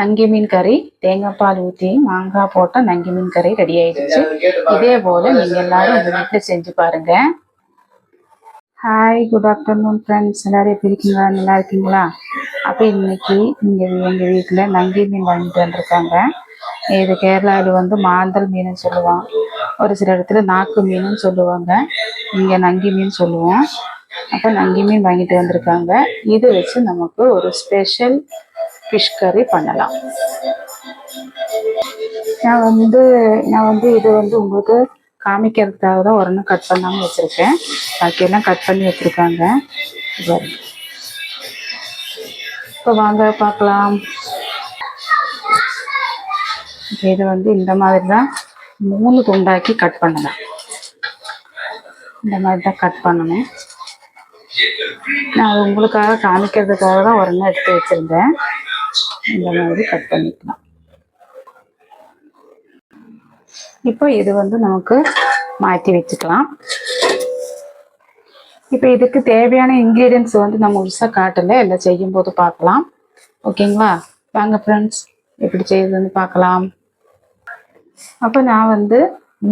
நங்கி மீன் கறி தேங்காய் பால் ஊற்றி மாங்காய் போட்டால் நங்கி மீன் கறி ரெடி ஆயிடுச்சு. இதே போல் நீங்கள் எல்லாரும் உங்க வீட்டில் செஞ்சு பாருங்க. ஹாய் குட் ஆஃப்டர்நூன் ஃப்ரெண்ட்ஸ் எல்லோரும் எப்படி இருக்கீங்களா நல்லா இருக்கீங்களா? அப்போ இன்னைக்கு இங்கே எங்கள் வீட்டில் நங்கி மீன் வாங்கிட்டு வந்திருக்காங்க. இது கேரளாவில் வந்து மாந்தல் மீன் சொல்லுவோம் ஒரு சில இடத்துல நாக்கு மீனும் சொல்லுவாங்க. இங்கே நங்கி மீன் சொல்லுவோம். அப்போ நங்கி மீன் வாங்கிட்டு வந்திருக்காங்க. இது வச்சு நமக்கு ஒரு ஸ்பெஷல் ஃபிஷ் கறி பண்ணலாம். நான் வந்து நான் வந்து இது வந்து உங்களுக்கு காமிக்கிறதுக்காக தான் ஒரு கட் பண்ணாமல் வச்சுருக்கேன். பாக்கியெல்லாம் கட் பண்ணி வச்சுருக்காங்க. இப்போ வாங்க பார்க்கலாம் இது வந்து இந்த மாதிரி தான் மூணு துண்டாக்கி கட் பண்ணலாம். இந்த மாதிரி தான் கட் பண்ணணும். நான் உங்களுக்காக காமிக்கிறதுக்காக தான் ஒரு எடுத்து வச்சுருந்தேன். இந்த மாதிரி கட் பண்ணிக்கலாம். இப்போ இது வந்து நமக்கு மாற்றி வச்சுக்கலாம். இப்போ இதுக்கு தேவையான இன்க்ரீடியன்ஸ் வந்து நம்ம முழுசாக காட்டலை எல்லாம் செய்யும்போது பார்க்கலாம். ஓகேங்களா? வாங்க ஃப்ரெண்ட்ஸ் எப்படி செய்யுதுன்னு பார்க்கலாம். அப்போ நான் வந்து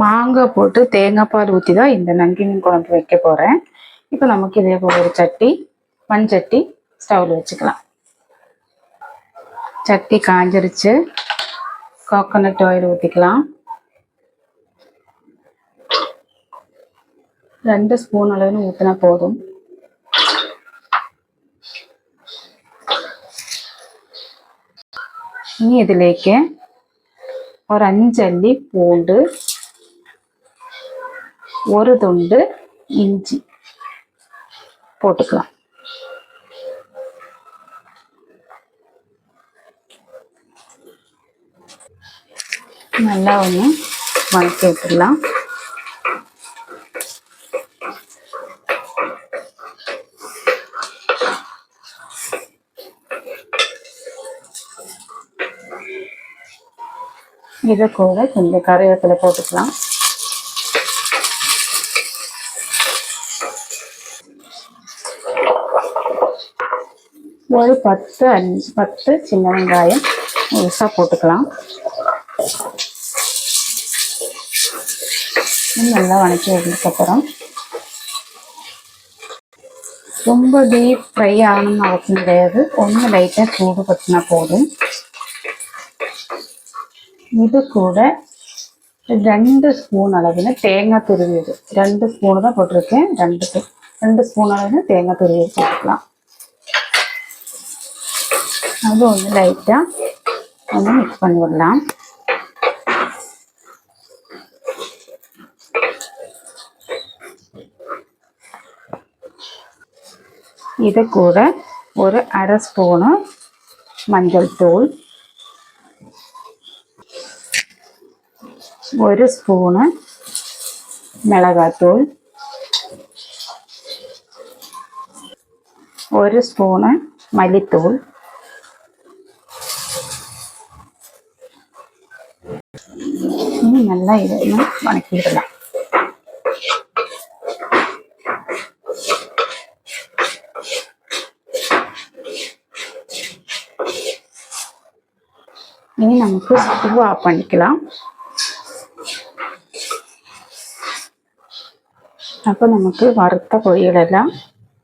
மாங்காய் போட்டு தேங்காய் பால் ஊற்றி தான் இந்த நங்கின் குழம்பு வைக்க போகிறேன் இப்போ நமக்கு இதே போல் ஒரு சட்டி மண் சட்டி ஸ்டவ்வில் வச்சுக்கலாம். சட்டி காஞ்சிருச்சு கோகோனட் ஆயில் ஊற்றிக்கலாம் ரெண்டு ஸ்பூன் அளவுன்னு ஊற்றினா போதும் ഇനി ഇതിലേക്ക് ഒരു അഞ്ചല്ലി പൂണ്ട് ഒരു തുണ്ട് ഇഞ്ചി போட்டுக்கலாம் நல்லா ஒன்று வதக்கி விட்டுடலாம். இதை கூட கொஞ்சம் கருவேப்பிலை போட்டுக்கலாம். ஒரு பத்து அஞ்சு பத்து சின்ன வெங்காயம் முழுசாக போட்டுக்கலாம். நல்லா வணக்கி வந்ததுக்கப்புறம் ரொம்ப டீப் ஃப்ரை ஆகணும்னு அவசியம் கிடையாது. ஒன்று லைட்டாக சூடு பற்றினா போதும். இது கூட ரெண்டு ஸ்பூன் அளவில் தேங்காய் துருவியது ரெண்டு ஸ்பூனு தான் போட்டிருக்கேன். ரெண்டு ரெண்டு ஸ்பூன் அளவில் தேங்காய் துருவியது போட்டுக்கலாம் அது ஒன்று லைட்டாக ஒன்று மிக்ஸ் பண்ணி விடலாம். ഇത് കൂടെ ഒരു അര സ്പൂണ് മഞ്ഞൾത്തൂൾ ഒരു സ്പൂണ് മിളകാത്തൂൾ ഒരു സ്പൂണ് മല്ലിത്തൂൾ. നല്ല ഇതൊന്ന് ഉണക്കിയിടണം இனி நமக்கு ஸ்டவ் ஆஃப் பண்ணிக்கலாம். அப்போ நமக்கு வறுத்த பொரியலெல்லாம்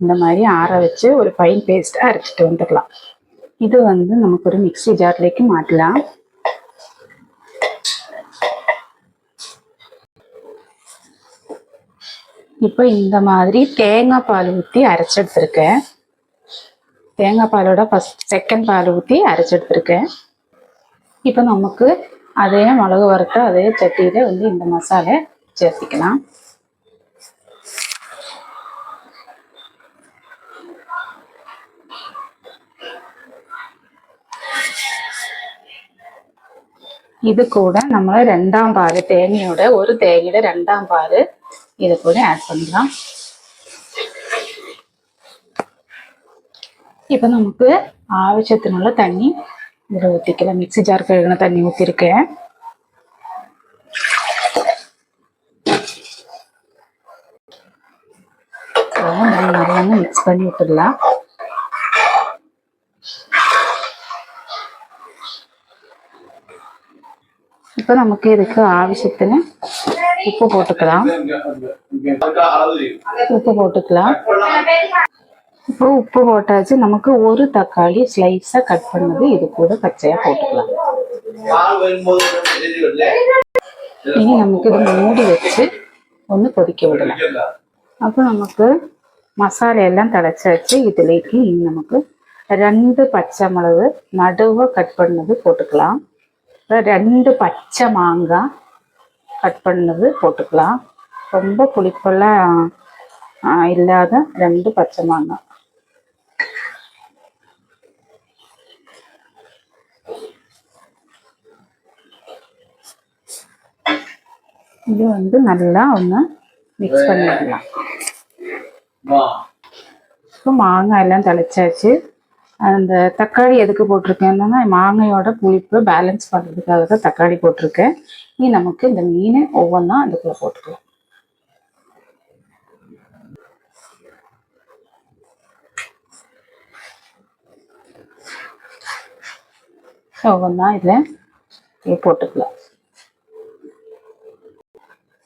இந்த மாதிரி ஆற வச்சு ஒரு ஃபைன் பேஸ்ட்டாக அரைச்சிட்டு வந்துடலாம். இது வந்து நமக்கு ஒரு மிக்ஸி ஜார்லேக்கு மாட்டலாம். இப்போ இந்த மாதிரி தேங்காய் பால் ஊற்றி அரைச்சி எடுத்திருக்கேன். தேங்காய் பாலோட ஃபஸ்ட் செகண்ட் பால் ஊற்றி அரைச்சி எடுத்திருக்கேன். இப்போ நமக்கு அதே மிளகு வறுத்த அதே சட்டியில் வந்து இந்த மசாலை சேர்த்திக்கலாம் ഇത് കൂടെ നമ്മൾ രണ്ടാം പാല് തേങ്ങയുടെ ഒരു തേങ്ങയുടെ രണ്ടാം പാല് ഇത് കൂടെ ആഡ് பண்ணலாம் ഇപ്പൊ നമുക്ക് ആവശ്യത്തിനുള്ള തണ്ണി இதில் ஊற்றிக்கலாம் மிக்சி ஜார் கழுகின தண்ணி ஊற்றிருக்கேன் நல்லா மிக்ஸ் பண்ணி விட்டுடலாம். இப்போ நமக்கு இதுக்கு ஆവശ്யത്തിന് உப்பு போட்டுக்கலாம். உப்பு போட்டுக்கலாம். இப்போ உப்பு போட்டாச்சு. நமக்கு ஒரு தக்காளி ஸ்லைஸாக கட் பண்ணது. இது கூட பச்சையாக போட்டுக்கலாம். இனி நமக்கு இது மூடி வச்சு ஒன்று கொதிக்க விடலாம். அப்போ நமக்கு மசாலையெல்லாம் தழைச்சாச்சு. இதுலேக்கு இனி நமக்கு ரெண்டு பச்சை மிளகு நடுவை கட் பண்ணது போட்டுக்கலாம். ரெண்டு பச்சை மாங்காய் கட் பண்ணது போட்டுக்கலாம். ரொம்ப புளிப்பெல்லாம் இல்லாத ரெண்டு பச்சை மாங்காய். இது வந்து நல்லா ஒன்று மிக்ஸ் பண்ணிடலாம் இப்போ மாங்காய் எல்லாம் தெளிச்சாச்சு. அந்த தக்காளி எதுக்கு போட்டிருக்கேன்னா மாங்காயோட புளிப்பு பேலன்ஸ் பண்ணுறதுக்காக தான் தக்காளி போட்டிருக்கேன். இனி நமக்கு இந்த மீனை ஒவ்வொன்றா அதுக்குள்ளே போட்டுக்கலாம். ஒவ்வொன்றா இதில் போட்டுக்கலாம்.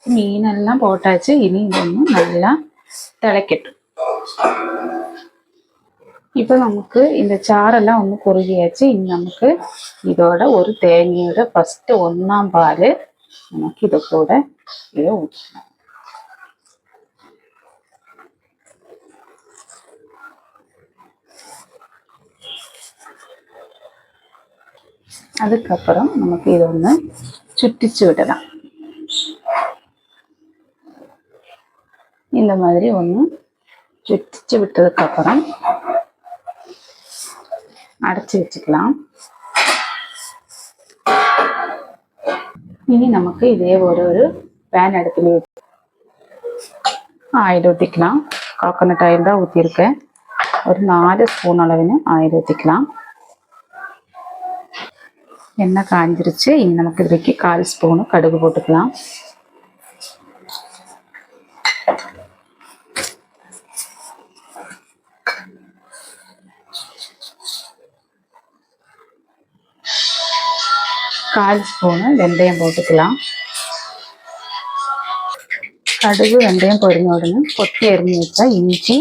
மீனெல்லாம் போட்டாச்சு இனி இது ஒன்று நல்லா திளைக்கட்டும் இப்போ நமக்கு இந்த சாரெல்லாம் ஒன்று குறுகியாச்சு இனி நமக்கு இதோட ஒரு தேங்காயோட ஃபஸ்ட்டு ஒன்றாம் பால் நமக்கு இது கூட இதை ஊற்றணும் அதுக்கப்புறம் நமக்கு இது ஒன்று சுட்டிச்சு விடலாம் இந்த மாதிரி ஒன்று சுட்டிச்சு விட்டதுக்கப்புறம் அடைச்சி வச்சுக்கலாம். இனி நமக்கு இதே ஒரு ஒரு பேன் அடுப்பில் ஆயில் ஊற்றிக்கலாம் கோகோனட் ஆயில் தான் ஊற்றிருக்கேன் ஒரு நாலு ஸ்பூன் அளவுன்னு ஆயில் ஊற்றிக்கலாம் எண்ணெய் காஞ்சிருச்சு. இனி நமக்கு இதுக்கு கால் ஸ்பூனு கடுகு போட்டுக்கலாம். கால் ஸ்பூனு வெந்தயம் போட்டுக்கலாம். கடுகு வெந்தயம் பொறிஞ்ச உடனே கொத்தி எரிஞ்சு வச்சா இஞ்சி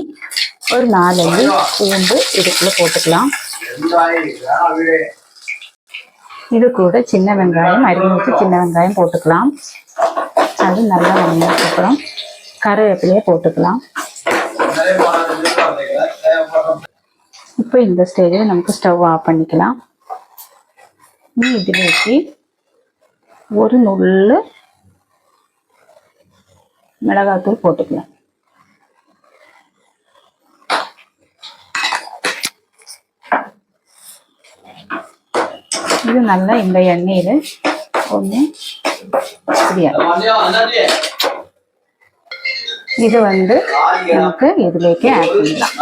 ஒரு நாலஞ்சு பூண்டு இதுக்குள்ள போட்டுக்கலாம். இது கூட சின்ன வெங்காயம் அரிஞ்சு வச்சு சின்ன வெங்காயம் போட்டுக்கலாம். அது நல்லா வந்ததுக்கு கருவேப்பிலையே போட்டுக்கலாம். இப்போ இந்த ஸ்டேஜில் நமக்கு ஸ்டவ் ஆஃப் பண்ணிக்கலாம். இனி ഇതിലേക്ക് ஒரு நுள்ளு மிளகாத்தூள் போட்டுக்கலாம் இது நல்லா இந்த எண்ணெயில் ஒன்று இது வந்து நமக்கு ഇതിലേക്ക് ആഡ് பண்ணலாம்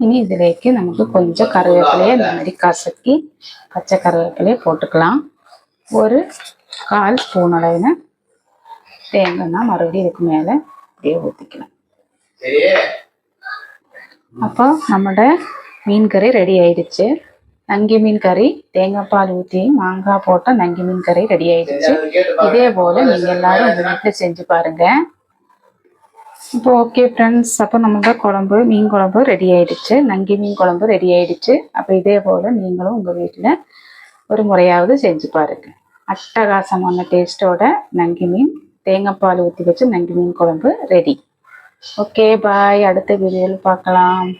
இனி இதுலேக்கு நமக்கு கொஞ்சம் கருவேப்பிலையை இந்த மாதிரி கசக்கி பச்சை கருவேப்பிலையை போட்டுக்கலாம். ஒரு கால் ஸ்பூன் அளவுன்னு தேங்காய்னா மறுபடியும் இதுக்கு மேலே அப்படியே ஊற்றிக்கலாம் அப்போ நம்மளோட மீன் கறி ரெடி ஆயிடுச்சு. நங்கி மீன் கறி தேங்காய் பால் ஊற்றி மாங்காய் போட்ட நங்கி மீன் கறி ரெடி ஆயிடுச்சு. இதே போல் நீங்கள் எல்லாரும் உங்க வீட்டில் செஞ்சு பாருங்க. இப்போ ஓகே ஃப்ரெண்ட்ஸ் அப்போ நம்மளோட குழம்பு மீன் குழம்பு ரெடி ஆயிடுச்சு. நங்கி மீன் குழம்பு ரெடி ஆயிடுச்சு. அப்போ இதே போல் நீங்களும் உங்கள் வீட்டில் ஒரு முறையாவது செஞ்சு பாருங்க. அட்டகாசமான டேஸ்ட்டோட நங்கி மீன் தேங்காய் பால் ஊற்றி வச்சு நங்கி மீன் குழம்பு ரெடி ஓகே பாய் அடுத்த வீடியோவில் பார்க்கலாம்.